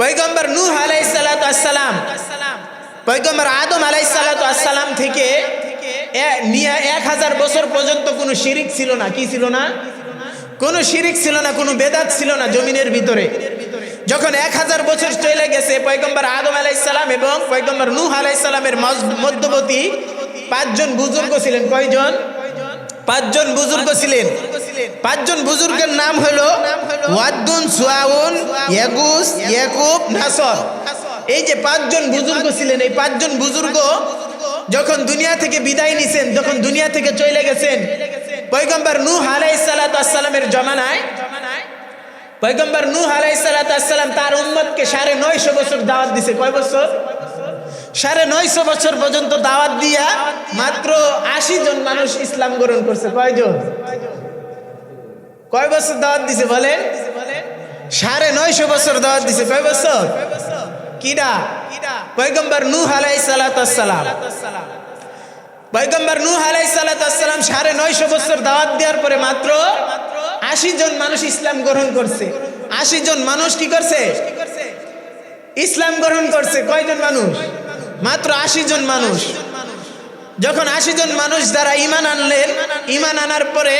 পৈগম্বর নূহ আলাইসালাম পৈগম্বর আদম আলাইসালাম থেকে নিয়ে এক হাজার বছর পর্যন্ত কোনো শিরিক ছিল না। কি ছিল না? কোনো শিরিক ছিল না, কোনো বেদাত ছিল না জমিনের ভিতরে। যখন এক হাজার বছর চলে গেছে পৈগম্বর আদম আলাইসালাম এবং পৈগম্বর নূহ আলাইসালামের মজ- মধ্যবর্তী পাঁচজন বুজুর্গ ছিলেন। কয়জন? পাঁচজন বুজুর্গ ছিলেন। পাঁচজন বুজুর্গের নাম হলো ওয়াদ্দুন সুয়াউন ইয়াগুস ইয়াকুব নাসর। এই যে পাঁচজন বুজুর্গ ছিলেন এই পাঁচজন বুজুর্গ যখন দুনিয়া থেকে বিদায় নিছেন যখন দুনিয়া থেকে চলে গেছেন পয়গম্বর নূহ আলাইসালামের জমানায় পয়গম্বর নূহ আলাইসালাম তার উম্মতকে সাড়ে নয়শো বছর দাওয়াত দিছে। কয় বছর? সাড়ে নয়শো বছর পর্যন্ত দাওয়াত দিয়া মাত্র আশি জন মানুষ ইসলাম গ্রহণ করছে। কয়জন? কয় বছর দাওয়াত দিছে বলেন? সাড়ে নয়শো বছর দাওয়াত দিছে। কয় বছর? কিডা? পয়গম্বর নূহ আলাইসালাম পয়গম্বর নূহ আলাইসালাম সাড়ে নয়শো বছর দাওয়াত দেওয়ার পরে মাত্র আশি জন মানুষ ইসলাম গ্রহণ করছে। আশি জন মানুষ কি করছে? ইসলাম গ্রহণ করছে। কয়জন মানুষ? মাত্র আশি জন মানুষ। যখন আশি জন মানুষ যারা ইমান আনলেন, ইমান আনার পরে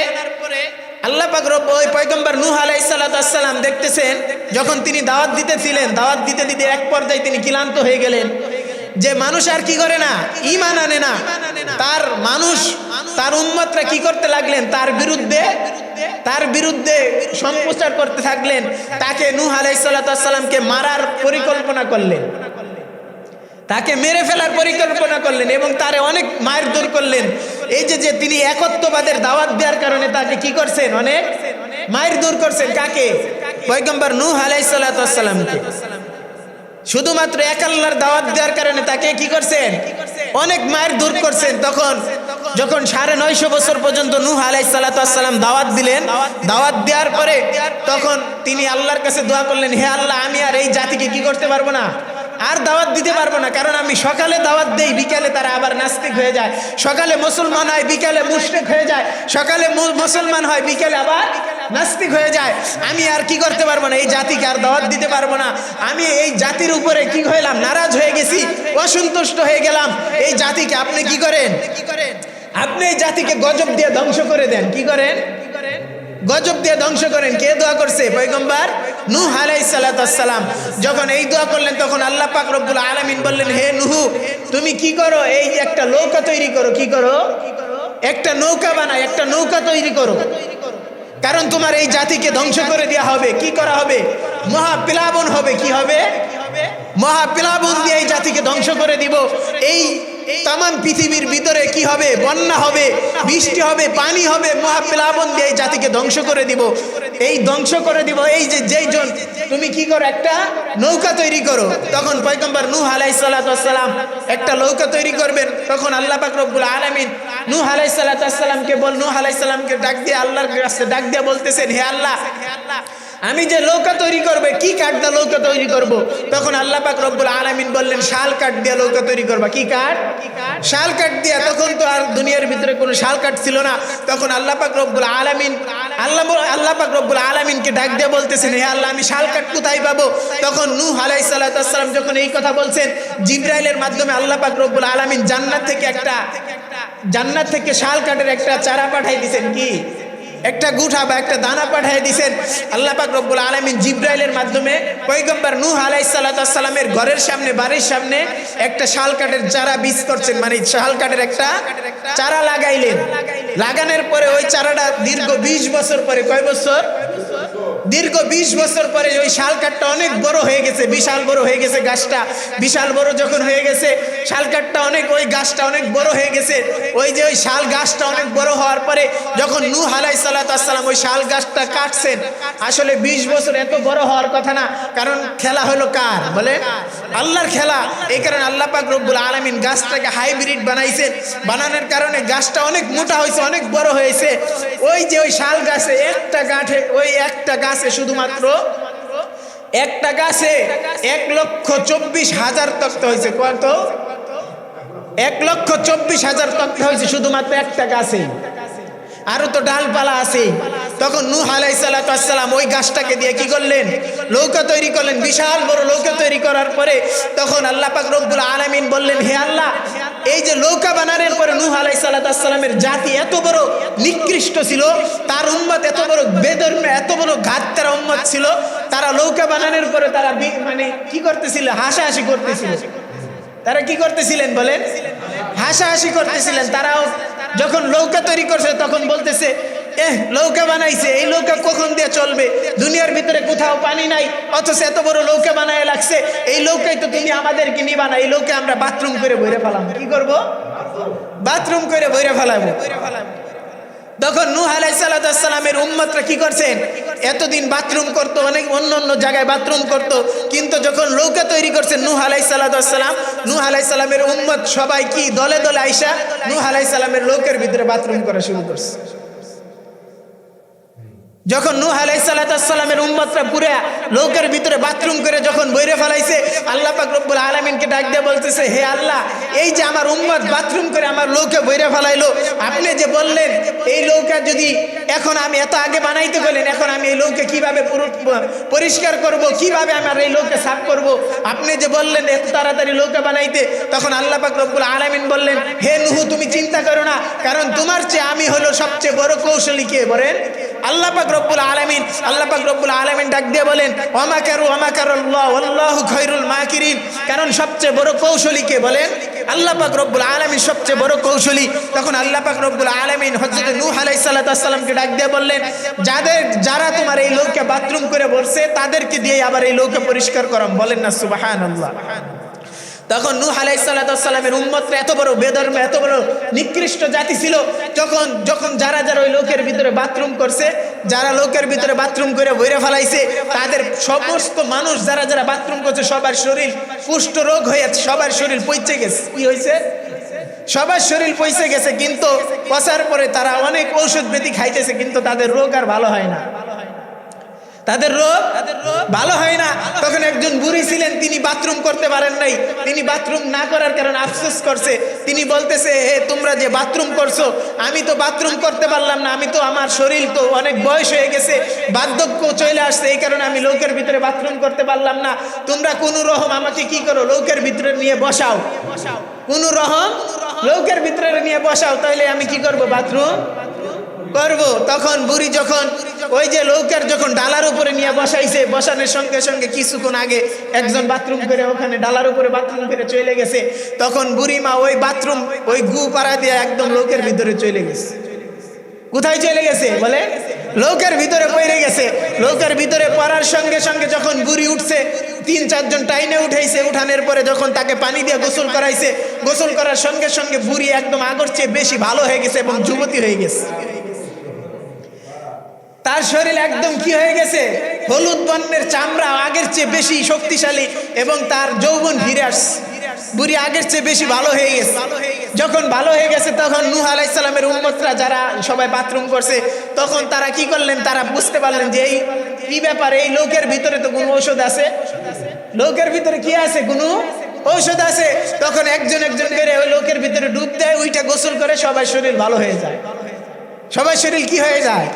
আল্লাহ পাক ওই পয়গম্বর নূহ আলাইসালাম দেখতেছেন, যখন তিনি দাওয়াত দিতেছিলেন, দাওয়াত দিতে দিতে এক পর্যায়ে তিনি ক্লান্ত হয়ে গেলেন। যে মানুষ আর কি করে না? ইমান আনে না। তার মানুষ, তার উম্মতরা কি করতে লাগলেন? তার বিরুদ্ধে তার বিরুদ্ধে সম্প্রচার করতে থাকলেন। তাকে নূহ আলাইসাল্লামকে মারার পরিকল্পনা করলেন। তাকে মেরে ফেলার পরিকল্পনা করলেন এবং তারে অনেক মায়ের দূর করলেন। এই যে যে তিনি একত্ববাদের দাওয়াত দেওয়ার কারণে তাকে কি করছেন? অনেক মায়ের দূর করছেন। কাকে? পয়গম্বর নূহ আলাইসাল্লামকে শুধুমাত্র এক আল্লাহর দাওয়াত দেওয়ার কারণে তাকে কি করছেন? অনেক মায়ের দূর করছেন। তখন, যখন সাড়ে নয়শো বছর পর্যন্ত নূহ আলাইসাল্লাম দাওয়াত দিলেন। দাওয়াত দেওয়ার পরে তখন তিনি আল্লাহর কাছে দোয়া করলেন, হে আল্লাহ, আমি আর এই জাতিকে কি করতে পারব না? আর দাওয়াত দিতে পারব না, কারণ আমি সকালে দাওয়াত দেই, বিকালে তারা আবার নাস্তিক হয়ে যায়। সকালে মুসলমান হয়, বিকালে মুশরিক হয়ে যায়। সকালে মুসলমান হয়, বিকালে আবার নাস্তিক হয়ে যায়। আমি আর কি করতে পারব না, এই জাতিকে আর দাওয়াত দিতে পারব না। আমি এই জাতির উপরে কি হইলাম, নারাজ হয়ে গেছি, অসন্তুষ্ট হয়ে গেলাম। এই জাতিকে আপনি কি করেন? আপনি এই জাতিকে গজব দিয়ে ধ্বংস করে দেন। কি করেন? গজব দিয়ে ধ্বংস করেন। কে দোয়া করছে? পয়গম্বর নূহ আলাইসালাম যখন এই দোয়া করলেন, তখন আল্লাহ পাক রব্বুল আলামিন বললেন, হে নুহু, তুমি কি করো? এই যে একটা নৌকা তৈরি করো। কি করো? একটা নৌকা বানায়, একটা নৌকা তৈরি করো। কারণ তোমার এই জাতিকে ধ্বংস করে দেওয়া হবে। কি করা হবে? মহা মহাপ্লাবন হবে। কি হবে? মহা মহাপ্লাবন দিয়ে এই জাতিকে ধ্বংস করে দিব। এই তাম পৃথিবীর ভিতরে কি হবে? বন্যা হবে, বৃষ্টি হবে, পানি হবে মহাপ্লাবন দিয়ে এই জাতিকে ধ্বংস করে দিব। এই ধ্বংস করে দিব, এই যে যেই জন, তুমি কি করো? একটা নৌকা তৈরি করো। তখন পয়গম্বর নূহ আলাইসালাম একটা নৌকা তৈরি করবেন। তখন আল্লাহ পাক রব্বুল আলামিন নূহ আলাইসালামকে বল নূহ আলাইসালামকে ডাক দিয়ে আল্লাহর কাছে ডাক দিয়ে বলতেছেন হে আল্লাহ হে আল্লাহ আমি যে নৌকা তৈরি করবে, কি কাঠ দিয়ে নৌকা তৈরি করব? তখন আল্লাহ পাক রব্বুল আলামিন বললেন, শাল কাঠ দিয়ে নৌকা তৈরি করবা। কি কাঠ? শাল কাঠ দিয়া। তখন তো আর দুনিয়ার ভিতরে কোনো শাল কাঠ ছিল না। তখন আল্লাহ পাক রব্বুল আলামিন, আল্লাহ আল্লাহ পাক রব্বুল আলামিনকে ডাক দিয়ে বলতেছেন, হে আল্লাহ, আমি শাল কাঠ কোথায় পাবো? তখন নূহ আলাইহিস সালাম যখন এই কথা বলছেন, জিব্রাইলের মাধ্যমে আল্লাহ পাক রব্বুল আলামিন জান্নাত থেকে একটা জান্নাত থেকে শাল কাঠের একটা চারা পাঠাই দিয়েছেন কি? একটা গুঠা বা একটা দানা পাঠিয়ে দিছেন আল্লাহ পাক রব্বুল আলমিন জিব্রাইলের মাধ্যমে পৈগম্বর নূহ আলাইসাল্লামের ঘরের সামনে, বাড়ির সামনে একটা শাল কাঠের চারা বীজ করছেন। মানে শাল কাঠের একটা চারা লাগাইলেন। লাগানোর পরে ওই চারাটা দীর্ঘ বিশ বছর পরে, কয় বছর? দীর্ঘ বিশ বছর পরে ওই শাল কাঠটা অনেক বড় হয়ে গেছে, বিশাল বড় হয়ে গেছে গাছটা, বিশাল বড় যখন হয়ে গেছে শাল কাঠটা অনেক, ওই গাছটা অনেক বড় হয়ে গেছে। ওই যে ওই শাল গাছটা অনেক বড় হওয়ার পরে যখন নূহ আলাইসাল্লাম ওই শাল গাছটা কাটছেন, আসলে বিশ বছর এত বড় হওয়ার কথা না, কারণ খেলা হলো কার বলে আল্লাহর খেলা। এই কারণে আল্লাহ পাক রব্বুল আলমিন গাছটাকে হাইব্রিড বানাইছেন। বানানোর কারণে গাছটা অনেক মোটা হয়েছে, অনেক বড় হয়েছে। ওই যে ওই শাল গাছে একটা গাঠে ওই একটা গাছে শুধুমাত্র একটা গাছে এক লক্ষ চব্বিশ হাজার তত্ত্ব হয়েছে, কত? এক লক্ষ চব্বিশ হাজার তক্ত হয়েছে শুধুমাত্র একটা গাছে। আরও তো ডালপালা আছে। তখন নূহ আলাইসাল্লাম ওই গাছটাকে দিয়ে কি করলেন? নৌকা তৈরি করলেন। বিশাল বড় নৌকা তৈরি করার পরে তখন আল্লাহ পাক রব্বুল আলামিন বললেন, হে আল্লাহ, এই যে নৌকা বানানোর পরে নূহ আলাইসাল্লামের জাতি এত বড় নিকৃষ্ট ছিল, তার উম্মত এত বড় বেদর্মে, এত বড় ঘাততারা উম্মত ছিল, তারা নৌকা বানানোর পরে তারা মানে কি করতেছিল? হাসাহাসি করতেছিল। তারা কি করতেছিলেন বলেন? হাসাহাসি করতেছিলেন। তারাও যখন নৌকা তৈরি করছে, তখন বলতেছে নৌকা বানাইছে। এই নৌকা কখন দিয়ে চলবে? দুনিয়ার ভিতরে কোথাও পানি নাই, অথচ এত বড় নৌকা বানায় লাগছে। এই নৌকাই তো তুমি আমাদেরকে নিবা না, এই নৌকা আমরা বাথরুম করে বইরে ফেলাম। কি করব? বাথরুম করে বইরে ফেলাবো। তখন নূহ আলাইসাল্লামের উম্মতরা কি করছেন? এতদিন বাথরুম করতো, অনেক অন্য অন্য জায়গায় বাথরুম করতো, কিন্তু যখন নৌকা তৈরি করছেন নূহ আলাইসাল্লাম নূহ আলাইসাল্লামের উম্মত সবাই কি দলে দলে আইসা নূহ আলাইসাল্লামের লোকের ভিতরে বাথরুম করা শুরু করছে। যখন নূহ আলাইসাল্লামের উম্মতরা পুরা লোকের ভিতরে বাথরুম করে যখন বইরে ফেলাইছে, আল্লাহ পাক রব্বুল আলমিনকে ডাক দিয়ে বলতেছে, হে আল্লাহ, এই যে আমার উম্মত বাথরুম করে আমার লোকে বইরে ফেলাইলো, আপনি যে বললেন, এই নৌকা যদি এখন আমি এত আগে বানাইতে বলেন এখন আমি এই লোকে কীভাবে পরিষ্কার করব, কীভাবে আমার এই লোকে সাফ করব? আপনি যে বললেন, এত তাড়াতাড়ি লোকে বানাইতে, তখন আল্লাহ পাক রব্বুল আলামিন বললেন, হে নুহু, তুমি চিন্তা করো না, কারণ তোমার চেয়ে আমি হলো সবচেয়ে বড় কৌশলী কে বলেন? আল্লাহ পাক রব্বুল আলামিন, আল্লাহ পাক রব্বুল আলামিন ডাক দিয়ে বলেন, ওমাকারু ওমাকারুল্লাহ আল্লাহু খায়রুল মাকিরিন। কারণ সবচেয়ে বড় কৌশলী কে বলেন? আল্লাহ পাক রব্বুল আলামিন সবচেয়ে বড় কৌশলী। তখন আল্লাহ পাক রব্বুল আলামিন হযরত নূহ আলাইহিস ডাক দিয়ে বললেন, যাদের, যারা তোমার এই লোককে বাথরুম করে বসছে তাদেরকে দিয়ে আবার এই লোককে পরিষ্কার করাম। বলেন না, সুবহানাল্লাহ। তখন নূহ আলাইসাল্লামের উম্মতরা এত বড় বেধর্ম, এত বড় নিকৃষ্ট জাতি ছিল যখন যখন যারা যারা ওই লোকের ভিতরে বাথরুম করছে, যারা লোকের ভিতরে বাথরুম করে বইরে ফেলাইছে, তাদের সমস্ত মানুষ যারা যারা বাথরুম করছে, সবার শরীর কুষ্ঠ রোগ হয়েছে সবার শরীর পচে গেছে। কি হয়েছে সবার শরীর পয়সে গেছে, কিন্তু পচার পরে তারা অনেক ঔষধ বেদি খাইতেছে, কিন্তু তাদের রোগ আর ভালো হয় না। তাদের রোগ ভালো হয় না। তখন একজন বুড়ি ছিলেন, তিনি বাথরুম করতে পারেন নাই। তিনি বাথরুম না করার কারণে আফসোস করছে। তিনি বলতেছে হে তোমরা যে বাথরুম করছ, আমি তো বাথরুম করতে পারলাম না, আমি তো আমার শরীর তো অনেক বয়স হয়ে গেছে, বার্ধক্য চলে আসছে, এই কারণে আমি লোকের ভিতরে বাথরুম করতে পারলাম না। তোমরা কোন রকম আমাকে কি করো? লোকের ভিতরে নিয়ে বসাও। বসাও কোন রকম লোকের ভিতরে নিয়ে বসাও তাহলে আমি কি করব বাথরুম? করব, তখন বুড়ি যখন ওই যে লোকের যখন ডালার উপরে নিয়ে বসাইছে, বসানোর সঙ্গে সঙ্গে কিছুক্ষণ আগে একজন বাথরুম করে ওখানে ডালার উপরে বাথরুম করে চলে গেছে। তখন বুড়ি মা ওই বাথরুম, ওই গু পাড়া দিয়ে একদম লোকের ভিতরে চলে গেছে। কোথায় চলে গেছে বলে? লোকের ভিতরে পড়ে গেছে। লোকের ভিতরে পড়ার সঙ্গে সঙ্গে যখন বুড়ি উঠছে, তিন চারজন টাইনে উঠাইছে উঠানোর পরে যখন তাকে পানি দিয়ে গোসল করাইছে, গোসল করার সঙ্গে সঙ্গে বুড়ি একদম আগর চেয়ে বেশি ভালো হয়ে গেছে এবং যুবতী হয়ে গেছে। তার শরীর একদম কি হয়ে গেছে? হলুদ বর্ণের চামড়া আগের চেয়ে বেশি শক্তিশালী এবং তার যৌবন আসছে বুড়ি আগের চেয়ে বেশি ভালো হয়ে গেছে। যখন ভালো হয়ে গেছে, তখন নূহ আলাইসালামের উম্মতরা যারা সবাই বাথরুম করছে, তখন তারা কি করলেন? তারা বুঝতে পারলেন যে এই কি ব্যাপার? এই লোকের ভিতরে তো কোনো ঔষধ আছে? লোকের ভিতরে কি আছে? কোনো ঔষধ আছে? তখন একজন একজন করে ওই লোকের ভিতরে ডুব দেয়, ওইটা গোসল করে সবাই শরীর ভালো হয়ে যায়। সবার শরীর কি হয়ে যায়?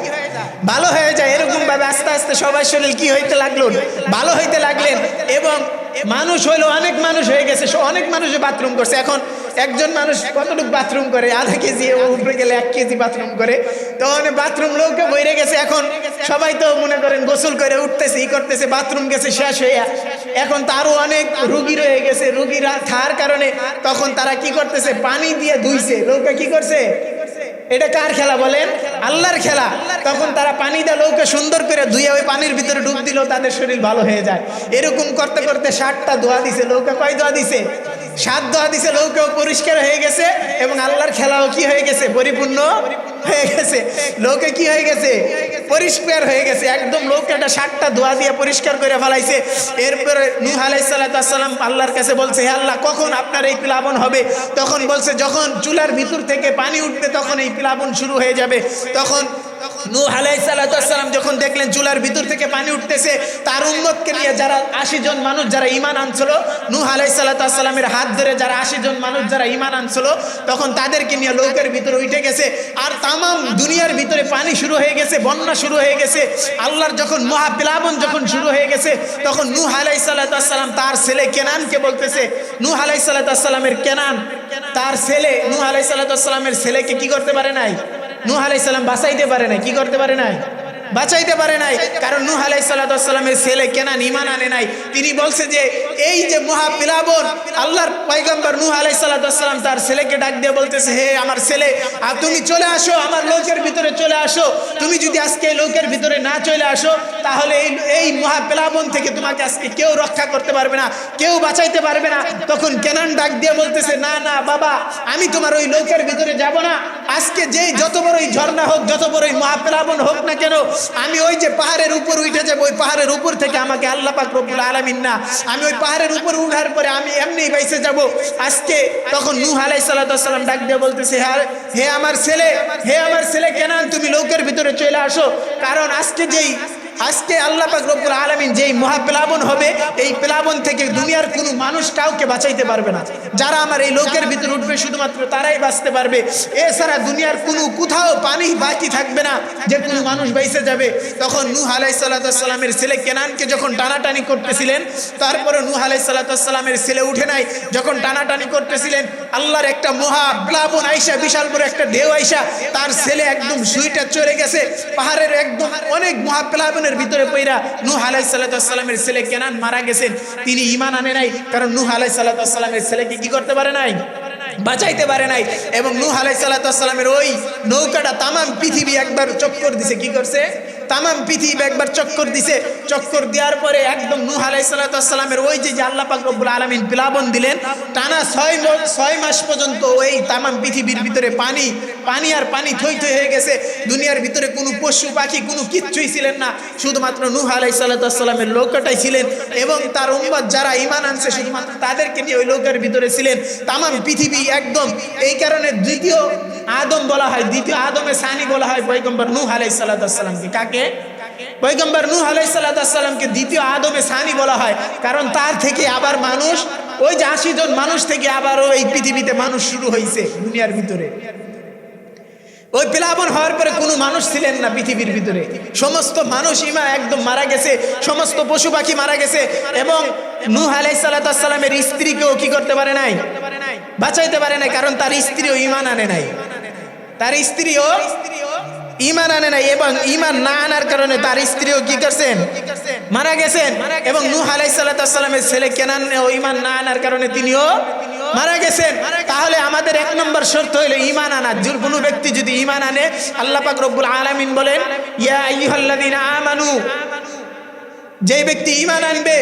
ভালো হয়ে যায় এরকম ভাবে আস্তে আস্তে সবার শরীর কি হইতে লাগল? ভালো হইতে লাগলেন এবং মানুষ হইল, অনেক মানুষ হয়ে গেছে অনেক মানুষ বাথরুম করছে। এখন একজন মানুষ কতটুকু বাথরুম করে? আধা কেজি উপরে গেলে এক কেজি বাথরুম করে। তখন বাথরুম লোকে বইরে গেছে। এখন সবাই তো মনে করেন গোসল করে উঠতেছে, ই করতেছে বাথরুম গেছে, শেষ হয়ে এখন তারও অনেক রুগী রয়ে গেছে। রুগীরা থার কারণে তখন তারা কি করতেছে? পানি দিয়ে ধুইছে। লোকে কি করছে? এটা কার খেলা বলেন? আল্লাহর খেলা। তখন তারা পানি দেয় লৌকে সুন্দর করে ধুয়ে ওই পানির ভিতরে ডুব দিল তাদের শরীর ভালো হয়ে যায়। এরকম করতে করতে ষাটটা ধোয়া দিছে, লৌকে কয় ধোয়া দিছে? দোয়া দিছে লৌকেও পরিষ্কার হয়ে গেছে এবং আল্লাহর খেলাও কি হয়ে গেছে? পরিপূর্ণ হয়ে গেছে। লোকে কি হয়ে গেছে? পরিষ্কার হয়ে গেছে। একদম লোক একটা ষাটটা দোয়া দিয়ে পরিষ্কার করে ফেলাইছে। এরপরে নূহ আলাইসাল্লাম আল্লাহর কাছে বলছে, হে আল্লাহ, কখন আপনার এই প্লাবন হবে? তখন বলছে, যখন চুলার ভিতর থেকে পানি উঠবে, তখন এই প্লাবন শুরু হয়ে যাবে। তখন যখন দেখলেন চুলার ভিতর থেকে পানি উঠতেছে, তার উম্মতকে নিয়ে যারা আশি জন মানুষ যারা ইমান আনছিল হাত ধরে যারা আশি জন মানুষ যারা ইমান আনছিল, তখন তাদেরকে নিয়ে লোকের ভিতরে উঠে গেছে। আর তামাম দুনিয়ার ভিতরে পানি শুরু হয়ে গেছে, বন্যা শুরু হয়ে গেছে, আল্লাহর যখন মহাপ্লাবন যখন শুরু হয়ে গেছে, তখন নূহ আলাইসাল্লাম তার ছেলে কেনানকে বলতেছে, নূহ আলাইসাল্লামের কেনান, তার ছেলে, নূহ আলাইসাল্লামের ছেলেকে কি করতে পারে নাই? নূহ আলাইসাল্লাম বাসাইতে পারে নাই কি করতে পারে নাই? বাঁচাইতে পারে নাই। কারণ নূহ আলাইসাল্লামের ছেলে কেনান ইমান আনে নাই। তিনি বলছে যে, এই যে মহাপিলাবন আল্লাহর পয়গম্বর নূহ আলাইসাল্লাম তার ছেলেকে ডাক দিয়ে বলতেছে, হে আমার ছেলে, আর তুমি চলে আসো, আমার লোকের ভিতরে চলে আসো। তুমি যদি আজকে এই লোকের ভিতরে না চলে আসো, তাহলে এই এই মহাপ্লাবন থেকে তোমাকে আজকে কেউ রক্ষা করতে পারবে না, কেউ বাঁচাইতে পারবে না। তখন কেনান ডাক দিয়ে বলতেছে, না না, বাবা, আমি তোমার ওই লোকের ভিতরে যাব না। আজকে যেই যত বড়ই ঝর্ণা হোক, যত বড়ই মহাপ্লাবন হোক না কেন আমি ওই যে পাহাড়ের উপর উঠে যাব, ওই পাহাড়ের উপর থেকে আমাকে আল্লাহ পাক রব্বুল আলামিন না, আমি ওই পাহাড়ের উপর উঠার পরে আমি এমনি বাইসে যাব। আজকে তখন নূহ আলাইসাল্লাম ডাক দিয়ে বলতেছে হ্যাঁ হে আমার ছেলে, হে আমার ছেলে কেন তুমি লোকের ভিতরে চলে আসো। কারণ আজকে যেই আজকে আল্লাহ পাক রব্বুল আলামিন যেই মহাপ্লাবন হবে, এই প্লাবন থেকে দুনিয়ার কোনো মানুষ কাউকে বাঁচাইতে পারবে না। যারা আমার এই লোকের ভিতরে উঠবে, শুধুমাত্র তারাই বাঁচতে পারবে। এছাড়া দুনিয়ার কোনো কোথাও পানি বাকি থাকবে না, যে কোনো মানুষ বাইসে যাবে। তখন নূহ আলাইসাল্লামের ছেলে কেনানকে যখন টানাটানি করতেছিলেন তারপরে নূহ আলাইসাল্লামের ছেলে উঠে নাই, যখন টানাটানি করতেছিলেন, আল্লাহর একটা মহা প্লাবন আইসা, বিশাল বড় একটা ঢেউ আইসা, তার ছেলে একদম সুইটা চলে গেছে, পাহাড়ের একদম অনেক মহা প্লাবনের ভিতরে পইরা নূহ আলাইসাল্লামের ছেলে কেনান মারা গেছেন। তিনি ইমান আনে নাই, কারণ নূহ আলাইসাল্লামের ছেলেকে কি করতে পারে নাই? বাঁচাইতে পারে নাই। এবং নূহ আলাইসাল্লামের ওই নৌকাটা তামাম পৃথিবী একবার চক্কর দিছে, কি করছে? তামাম পৃথিবী একবার চক্কর দিছে। চক্কর দেওয়ার পরে একদম নূহ আলাইসাল্লামের ওই যে আল্লাহ পাক রব্বুল আলমিন প্লাবন দিলেন, টানা ছয় ছয় মাস পর্যন্ত ওই তামাম পৃথিবীর ভিতরে পানি পানি আর পানি থই থই হয়ে গেছে। দুনিয়ার ভিতরে কোনো পশু পাখি কোনো কিচ্ছুই ছিলেন না। শুধুমাত্র নূহ আলাইসাল্লামের লোকটাই ছিলেন এবং তার উম্মত যারা ইমান আনছে, শুধুমাত্র তাদেরকে নিয়ে ওই লোকের ভিতরে ছিলেন। তামাম পৃথিবী একদম এই কারণে দ্বিতীয় আদম বলা হয়, দ্বিতীয় আদমে সানি বলা হয় পৈগম্বর নূহ আলাইসাল্লামকে কাকে? পৈগম্বর নূহ আলাইসাল্লামকে দ্বিতীয় আদমে সানি বলা হয়। কারণ তার থেকে আবার মানুষ, ওই যে আশি জন মানুষ থেকে আবারও এই পৃথিবীতে মানুষ শুরু হয়েছে দুনিয়ার ভিতরে। ওই প্লাবন হওয়ার পরে কোনো মানুষ ছিলেন না পৃথিবীর ভিতরে। সমস্ত মানুষ ইমা একদম মারা গেছে, সমস্ত পশু পাখি মারা গেছে, এবং নূহ আলাইসাল্লামের স্ত্রীকেও কি করতে পারে নাই? বাঁচাইতে পারে নাই, কারণ তার স্ত্রীও ইমান আনে নাই। তার স্ত্রীও ইমান আনে নাই এবং ইমান না আনার কারণে তার স্ত্রীও কি করছেন? মারা গেছেন। এবং নুহ আলাইসাল্লামের ছেলে কেনান ও ইমান না আনার কারণে তিনিও মারা গেছেন। তাহলে আমাদের এক নম্বর শর্ত হইল ইমান আনা। কোনো ব্যক্তি যদি ইমান আনে, আল্লাহ পাক রব্বুল আলামিন বলেন, ইয়া আইয়ুহাল্লাযীনা আমানু যেই ব্যক্তি ইমান আনবে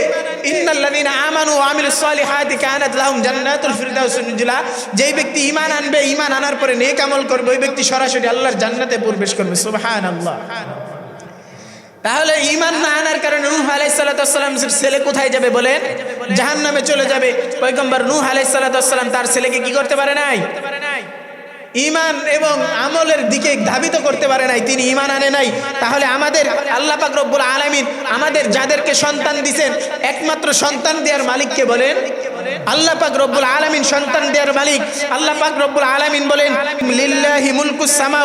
যেই ব্যক্তি ঈমান আনবে, ঈমান আনার পরে নেক আমল করবে, ওই ব্যক্তি সরাসরি আল্লাহর জান্নাতে প্রবেশ করবে। সুবহানাল্লাহ। তাহলে ঈমান না আনার কারণে নূহ আলাইহিস ছেলে কোথায় যাবে বলেন? জাহান্নামে চলে যাবে। পয়গম্বর নূহ আলাইহিস সালাম তার ছেলেকে কি করতে পারে নাই? ইমান এবং আমলের দিকে ধাবিত করতে পারে নাই, তিনি ইমান আনে নাই। তাহলে আমাদের আল্লাহ পাক রব্বুল আলামিন আমাদের যাদেরকে সন্তান দিছেন, একমাত্র সন্তান দেওয়ার মালিককে বলেন, আল্লাহ পাক রব্বুল আলামিন সন্তান দেওয়ার মালিক, আল্লাহ পাক রব্বুল আলামিন বলেন, লিল্লাহি মা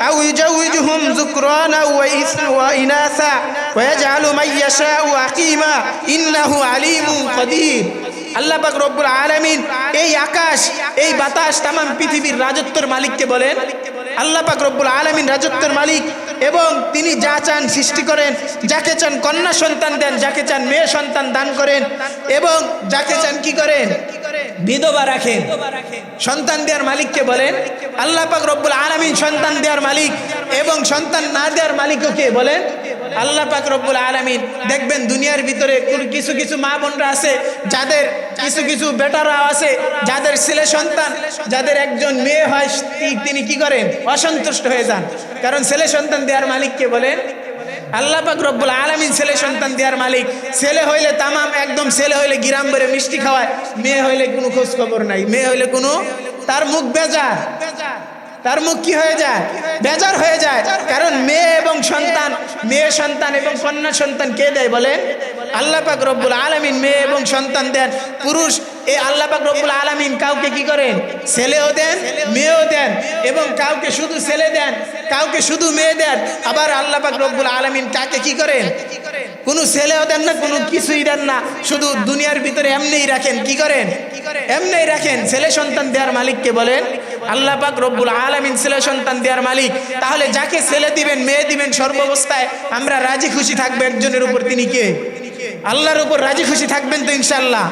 أو يجوجهم ذكرانا وإث- وإناثا ويجعل من يشاء عقيما إنه عليم قدير আল্লাহ পাক রব্বুল আলামিন এই আকাশ এই বাতাস তামাম পৃথিবীর রাজত্বের মালিককে বলেন আল্লাহ পাক রব্বুল আলামিন রাজত্বের মালিক এবং তিনি যা চান সৃষ্টি করেন যাকে চান কন্যা সন্তান দেন যাকে চান মেয়ে সন্তান দান করেন এবং যাকে চান কি করেন বিধবা রাখেন। সন্তান দেওয়ার মালিককে বলেন, আল্লাহ পাক রব্বুল আলামিন সন্তান দেওয়ার মালিক এবং সন্তান না দেওয়ার মালিকও কে বলেন? আল্লাহ পাক রব্বুল আলামিন, দেখবেন দুনিয়ার ভিতরে কিছু কিছু মা বোনরা আছে, যাদের কিছু কিছু বেটারা আছে, যাদের ছেলে সন্তান, যাদের একজন মেয়ে হয় তিনি কি করেন? অসন্তুষ্ট হয়ে যান। কারণ ছেলে সন্তান দেওয়ার মালিককে বলেন আল্লাহ পাক রব্বুল আলামিন ছেলে সন্তান দেওয়ার মালিক। ছেলে হইলে তামাম, একদম ছেলে হইলে গিরাম বেড়ে মিষ্টি খাওয়ায়। মেয়ে হইলে কোনো খোঁজ খবর নাই। মেয়ে হইলে কোনো, তার মুখ বেজার। তার মুখ কি হয়ে যায়? বেজার হয়ে যায়। কারণ মেয়ে এবং সন্তান, মেয়ে সন্তান এবং কন্যা সন্তান কে দেয় বলেন? আল্লাহ পাক রব্বুল আলামিন মেয়ে এবং সন্তান দেন। পুরুষ এই আল্লাহ পাক রব্বুল আলামিন কাউকে কি করেন? ছেলেও দেন, মেয়েও দেন এবং কাউকে শুধু ছেলে দেন, কাউকে শুধু মেয়ে দেন, আবার আল্লাহ পাক রব্বুল আলামিন কাকে কি করেন? কোনো ছেলেও দেন না, কোনো কিছুই দেন না, শুধু দুনিয়ার ভিতরে এমনিই রাখেন, কি করেন? এমনিই রাখেন, ছেলে সন্তান দেওয়ার মালিককে বলেন, আল্লাহ পাক রব্বুল আলামিন ছেলে সন্তান দেওয়ার মালিক, তাহলে যাকে ছেলে দিবেন, মেয়ে দিবেন সর্বাবস্থায় আমরা রাজি খুশি থাকব, একজনের উপর তিনি কে? আল্লাহর উপর রাজি খুশি থাকবেন তো ইনশাল্লাহ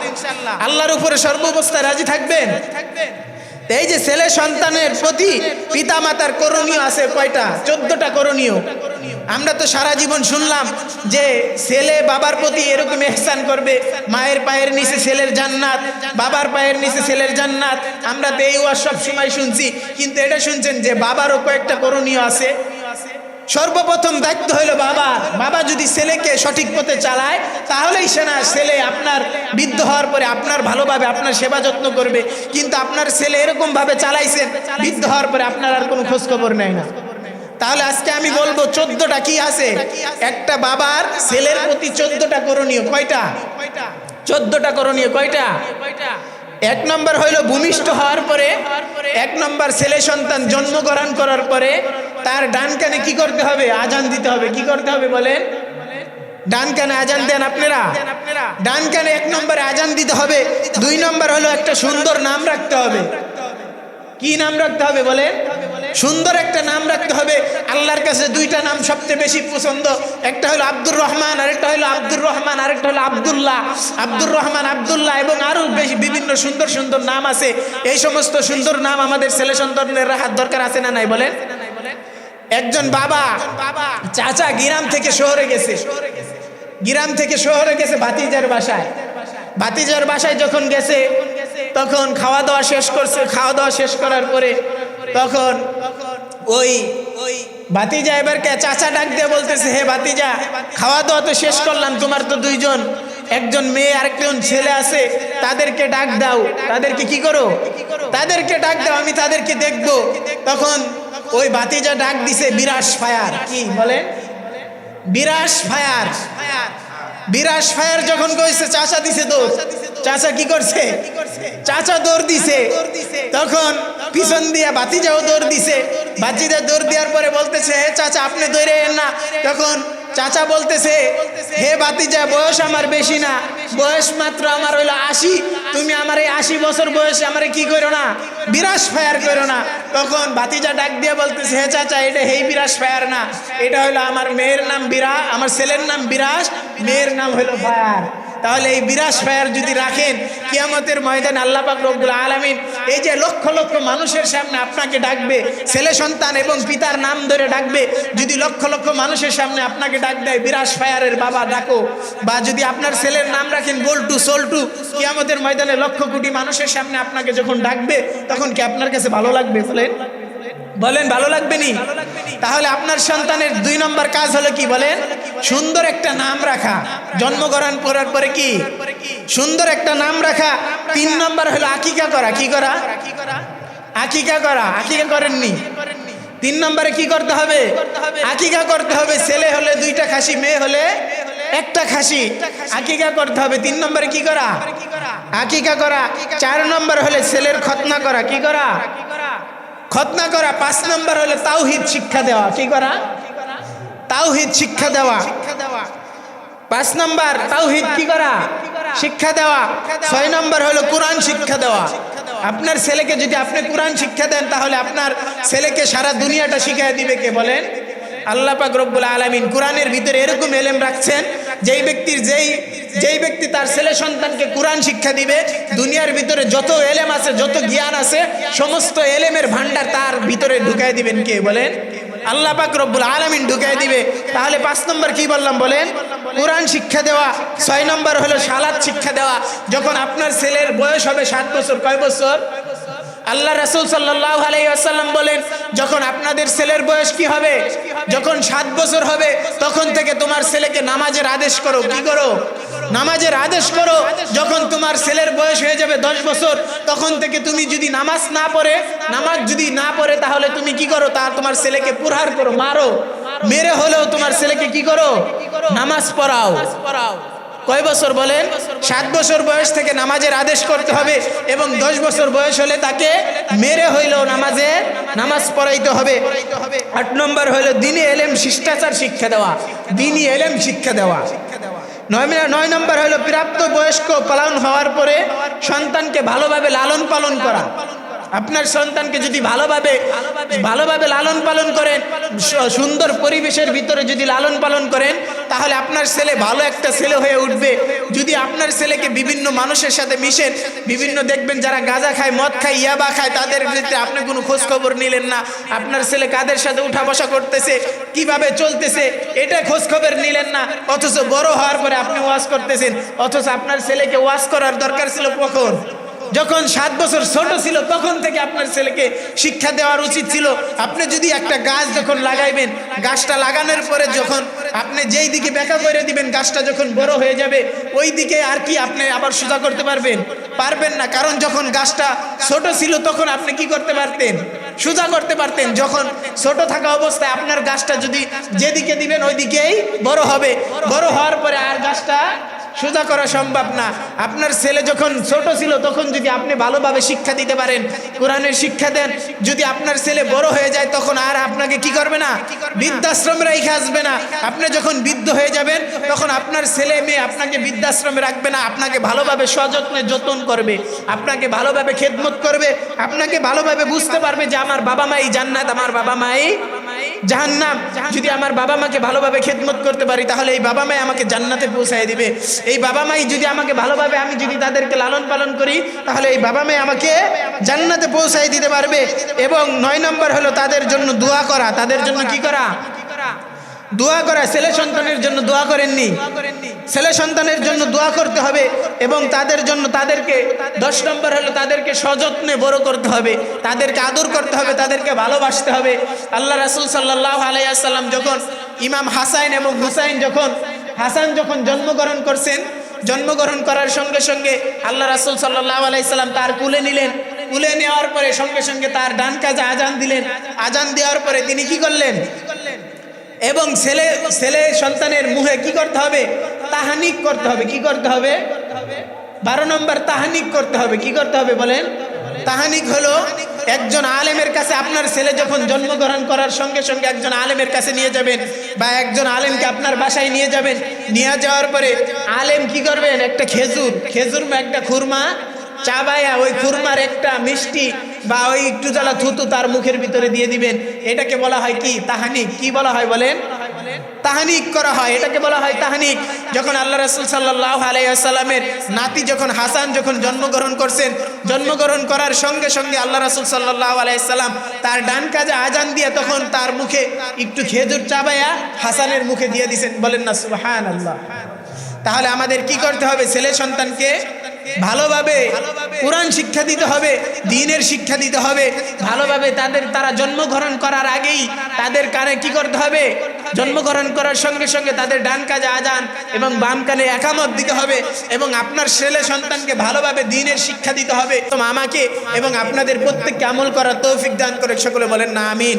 আল্লাহর উপরে সর্বাবস্থায় রাজি থাকবেন। এই যে ছেলে সন্তানের প্রতি পিতা মাতার করণীয় আছে কয়টা? চোদ্দটা করণীয়। আমরা তো সারা জীবন শুনলাম যে ছেলে বাবার প্রতি এরকম এহসান করবে মায়ের পায়ের নিচে ছেলের জান্নাত বাবার পায়ের নিচে ছেলের জান্নাত। আমরা তো এই ওয়াজ সব সময় শুনছি কিন্তু এটা শুনছেন যে বাবারও কয়েকটা করণীয় আছে। সর্বপ্রথম দায়িত্ব হলো বাবা। বাবা যদি ছেলেকে সঠিক পথে চালায়, তাহলেই সে না ছেলে আপনার বৃদ্ধ হওয়ার পরে আপনার ভালোভাবে, আপনার সেবা যত্ন করবে। কিন্তু আপনার ছেলে এরকম ভাবে চালাইছেন বৃদ্ধ হওয়ার পরে আপনার আর কোনো খোঁজ খবর নেয় না। তাহলে আজকে আমি বলব, চোদ্দটা কি আছে? একটা বাবার ছেলের প্রতি চোদ্দটা করণীয় কয়টা? চোদ্দটা করণীয় কয়টা? এক নম্বর হইল ভূমিষ্ঠ হওয়ার পরে, এক নম্বর ছেলে সন্তান জন্মগ্রহণ করার পরে তার ডান কানে কি করতে হবে? আজান দিতে হবে। কি করতে হবে বলেন? ডান কানে আজান দেন আপনারা। ডান কানে এক নম্বরে আজান দিতে হবে। দুই নম্বর হলো একটা সুন্দর নাম রাখতে হবে। কি নাম রাখতে হবে বলেন? সুন্দর একটা নাম রাখতে হবে। আল্লাহর কাছে দুইটা নাম সবচেয়ে বেশি পছন্দ। একটা হলো আব্দুর রহমান, আরেকটা হলো আব্দুর রহমান, আরেকটা হলো আব্দুল্লাহ। আব্দুর রহমান, আব্দুল্লাহ এবং আরও বেশি বিভিন্ন সুন্দর সুন্দর নাম আছে। এই সমস্ত সুন্দর নাম আমাদের ছেলে সন্তানদের রাখার দরকার আছে না নাই বলেন? একজন বাবা চাচা গিরাম থেকে শহরে গেছে। গিরাম থেকে শহরে গেছে ভাতিজার বাসায়। ভাতিজার বাসায় যখন গেছে, তখন খাওয়া দাওয়া শেষ করছে। খাওয়া দাওয়া শেষ করার পরে তখন ওই ওই ভাতিজা এবারকে চাচা ডাক দিয়ে বলতেছে, হে ভাতিজা, খাওয়া দাওয়া তো শেষ করলাম, তোমার তো দুইজন, একজন মেয়ে, আরেকজন ছেলে আছে, তাদেরকে ডাক দাও। তাদেরকে কি করো? তাদেরকে ডাক দাও, আমি তাদেরকে দেখব। তখন ওই বাতিজা ডাক দিছে বিরাস ফায়ার। কি বলে? বিরাস ফায়ার। বিরাস ফায়ার যখন কইছে, চাচা দিছে দৌড়। চাচা কি করছে? চাচা দৌড় দিছে। তখন পিছন দিয়া বাতিজাও দৌড় দিছে। বাতিজা দৌড় দেওয়ার পরে বলতেছে চাচা, আপনি দৌড়ে না। তখন চাচা বলতেছে, হে বাতিজা বয়স আমার বেশি না। বয়স মাত্র আমার হইল আশি। তুমি আমার এই আশি বছর বয়সে আমার কি করো না? বিরাস ফায়ার করো না। তখন বাতিজা ডাক দিয়ে বলতেছে, হে চাচা, এটা হেই বিরাস ফায়ার না। এটা হলো আমার মেয়ের নাম বিরা, আমার ছেলের নাম বিরাস মেয়ের নাম হইল ফায়ার। তাহলে এই বিরাস ফায়ার যদি রাখেন, কিয়ামতের ময়দান আল্লাহ পাক রব্বুল আলামিন এই যে লক্ষ লক্ষ মানুষের সামনে আপনাকে ডাকবে, ছেলে সন্তান এবং পিতার নাম ধরে ডাকবে, যদি লক্ষ লক্ষ মানুষের সামনে আপনাকে ডাক দেয় বিরাস ফায়ারের বাবা ডাকো, বা যদি আপনার ছেলের নাম রাখেন বল্টু, সোল্টু, কিয়ামতের ময়দানে লক্ষ কোটি মানুষের সামনে আপনাকে যখন ডাকবে, তখন কি আপনার কাছে ভালো লাগবে বলেন? বলেন, ভালো লাগবে নি? তাহলে আপনার সন্তানের দুই নম্বর কাজ হলো কি বলেন? সুন্দর একটা নাম রাখা। জন্মগ্রহণ করার পরে কি? সুন্দর একটা নাম রাখা। তিন নম্বর হলো আকিকা করা। কি করা? আকিকা করা। আকিকা করেননি। তিন নম্বরে কি করতে হবে? আকিকা করতে হবে। ছেলে হলে দুইটা খাসি, মেয়ে হলে একটা খাসি। আকিকা করতে হবে। তিন নম্বরে কি করা? আকিকা করা। চার নম্বর হলে ছেলের খতনা করা। কি করা? খতনা করা, পাঁচ নম্বর হলো তাওহিদ শিক্ষা দেওয়া। কি করা? তাওহিদ শিক্ষা দেওয়া। পাঁচ নম্বর, তাওহিদ কি করা? শিক্ষা দেওয়া। ছয় নম্বর হলো কোরআন শিক্ষা দেওয়া। আপনার ছেলেকে যদি আপনি কোরআন শিক্ষা দেন, তাহলে আপনার ছেলেকে সারা দুনিয়াটা শিখিয়ে দিবে কে? বলেন। আল্লাহ পাক রব্বুল আলামিন কোরআনের ভিতরে এরকম এলেম রাখছেন, যেই ব্যক্তির যেই যেই ব্যক্তি তার ছেলে সন্তানকে কোরআন শিক্ষা দিবে, দুনিয়ার ভিতরে যত এলেম আছে, যত জ্ঞান আছে, সমস্ত এলেমের ভান্ডার তার ভিতরে ঢুকাই দিবেন কে বলেন? আল্লাহ পাক রব্বুল আলামিন ঢুকাই দিবে। তাহলে পাঁচ নম্বর কি বললাম বলেন? কোরআন শিক্ষা দেওয়া, ছয় নম্বর হলো সালাদ শিক্ষা দেওয়া। যখন আপনার ছেলের বয়স হবে সাত বছর, কয় বছর? আল্লাহ রাসূল সাল্লাল্লাহু আলাইহি ওয়াসাল্লাম বলেন, যখন আপনাদের ছেলের বয়স কি হবে? যখন সাত বছর হবে, তখন থেকে তোমার ছেলেকে নামাজের আদেশ করো। কি করো? নামাজের আদেশ করো। যখন তোমার ছেলের বয়স হয়ে যাবে দশ বছর, তখন থেকে তুমি যদি নামাজ না পড়ে, নামাজ যদি না পড়ে, তাহলে তুমি কি করো? তা তোমার ছেলেকে পুরহার করো, মারো। মেরে হলেও তোমার ছেলেকে কি করো? নামাজ পড়াও। পড়াও কয় বছর বলেন? সাত বছর বয়স থেকে নামাজের আদেশ করতে হবে এবং দশ বছর বয়স হলে তাকে মেরে হইলেও নামাজে নামাজ পড়াইতে হবে। আট নম্বর হইল দিনে এলেম, শিষ্টাচার, শিক্ষা দেওয়া। দিনই এলেম, শিক্ষা দেওয়া। নয় নয় নম্বর হলো প্রাপ্ত বয়স্ক পালন হওয়ার পরে সন্তানকে ভালোভাবে লালন পালন করা। আপনার সন্তানকে যদি ভালোভাবে ভালোভাবে লালন পালন করেন সুন্দর পরিবেশের ভিতরে যদি লালন পালন করেন, তাহলে আপনার ছেলে ভালো একটা ছেলে হয়ে উঠবে। যদি আপনার ছেলেকে বিভিন্ন মানুষের সাথে মিশেন, বিভিন্ন দেখবেন যারা গাঁজা খায়, মদ খায়, ইয়াবা খায়, তাদের ক্ষেত্রে আপনি কোনো খোঁজ খবর নিলেন না। আপনার ছেলে কাদের সাথে উঠা বসা করতেছে, কীভাবে চলতেছে, এটা খোঁজ খবর নিলেন না। অথচ বড় হওয়ার পরে আপনি ওয়াজ করতেছেন। অথচ আপনার ছেলেকে ওয়াজ করার দরকার ছিল কখন? যখন সাত বছর ছোট ছিল, তখন থেকে আপনার ছেলেকে শিক্ষা দেওয়ার উচিত ছিল। আপনি যদি একটা গাছ যখন লাগাইবেন, গাছটা লাগানোর পরে যখন আপনি যেই দিকে ব্যাখ্যা করে দিবেন, গাছটা যখন বড় হয়ে যাবে, ওই দিকে আর কি আপনি আবার সোজা করতে পারবেন? পারবেন না, কারণ যখন গাছটা ছোট ছিল, তখন আপনি কি করতে পারতেন? সোজা করতে পারতেন। যখন ছোট থাকা অবস্থায় আপনার গাছটা যদি যেদিকে দিবেন ওই দিকেই বড় হবে। বড় হওয়ার পরে আর গাছটা সোজা করা সম্ভব না। আপনার ছেলে যখন ছোট ছিল, তখন যদি আপনি ভালোভাবে শিক্ষা দিতে পারেন, কোরআনের শিক্ষা দেন, যদি আপনার ছেলে বড় হয়ে যায়, তখন আর আপনাকে কি করবে না? বৃদ্ধাশ্রমে রেখে আসবে না। আপনি যখন বৃদ্ধ হয়ে যাবেন, তখন আপনার ছেলে মেয়ে আপনাকে বৃদ্ধাশ্রমে রাখবে না। আপনাকে ভালোভাবে সযত্নে যতন করবে, আপনাকে ভালোভাবে খেদমত করবে, আপনাকে ভালোভাবে বুঝতে পারবে যে আমার বাবা মাই জান্নাত, আমার বাবা মাই জাহান্নাম, যদি আমার বাবা মাকে ভালোভাবে খেদমত করতে পারি, তাহলে এই বাবা মাই আমাকে জান্নাতে পৌঁছায় দিবে। এই বাবা মাই যদি আমাকে ভালোভাবে আমি যদি তাদেরকে লালন পালন করি, তাহলে এই বাবা মাই আমাকে জান্নাতে পৌঁছায় দিতে পারবে। এবং নয় নম্বর হলো তাদের জন্য দোয়া করা। তাদের জন্য কি করা? দোয়া করা, ছেলে সন্তানের জন্য দোয়া করেননি। ছেলে সন্তানের জন্য দোয়া করতে হবে এবং তাদের জন্য তাদেরকে, দশ নম্বর হলো তাদেরকে সযত্নে বড় করতে হবে, তাদেরকে আদর করতে হবে, তাদেরকে ভালোবাসতে হবে। আল্লাহ রাসুল সাল্লাহ আলাইসাল্লাম যখন, ইমাম হাসাইন এবং হুসাইন যখন, হাসান যখন জন্মগ্রহণ করছেন, জন্মগ্রহণ করার সঙ্গে সঙ্গে আল্লাহ রাসুল সাল্লাহ আলাইসাল্লাম তার কুলে নিলেন। কুলে নেওয়ার পরে সঙ্গে সঙ্গে তার ডান কাজে আজান দিলেন। আজান দেওয়ার পরে তিনি কি করলেন? এবং ছেলে ছেলে সন্তানের মুখে কি করতে হবে? তাহানিক করতে হবে। কি করতে হবে? বারো নম্বর তাহানিক করতে হবে। কি করতে হবে বলেন? তাহানিক হলো একজন আলেমের কাছে আপনার ছেলে যখন জন্মগ্রহণ করার সঙ্গে সঙ্গে একজন আলেমের কাছে নিয়ে যাবেন বা একজন আলেমকে আপনার বাসায় নিয়ে যাবেন, নিয়ে যাওয়ার পরে আলেম কি করবেন? একটা খেজুর খেজুর বা একটা খুরমা চাবায়া ওই কুরমার একটা মিষ্টি বা ওই একটু জ্বালা থুতু তার মুখের ভিতরে দিয়ে দিবেন। এটাকে বলা হয় কি? তাহানিক। কি বলা হয় বলেন? তাহানিক করা হয়। এটাকে বলা হয় তাহানিক। যখন আল্লাহ রসুল সাল্লাহ আলাইসাল্লামের নাতি যখন হাসান যখন জন্মগ্রহণ করছেন, জন্মগ্রহণ করার সঙ্গে সঙ্গে আল্লাহ রসুল সাল্লাহ আলাইসাল্লাম তার ডান কাজে আজান দিয়ে তখন তার মুখে একটু খেজুর চাবায়া হাসানের মুখে দিয়ে দিছেন। বলেন না সুবাহান আল্লাহ তাহলে আমাদের কি করতে হবে? ছেলে সন্তানকে ভালোভাবে কোরআন শিক্ষা দিতে হবে, দিনের শিক্ষা দিতে হবে। ভালোভাবে তাদের, তারা জন্মগ্রহণ করার আগেই তাদের কানে কি করতে হবে? জন্মগ্রহণ করার সঙ্গে সঙ্গে তাদের ডান কাজে আজান এবং বাম কানে একামত দিতে হবে এবং আপনার ছেলে সন্তানকে ভালোভাবে দিনের শিক্ষা দিতে হবে। আমাকে এবং আপনাদের প্রত্যেককে আমল করার তৌফিক দান করে সকলে বলেন না, আমিন।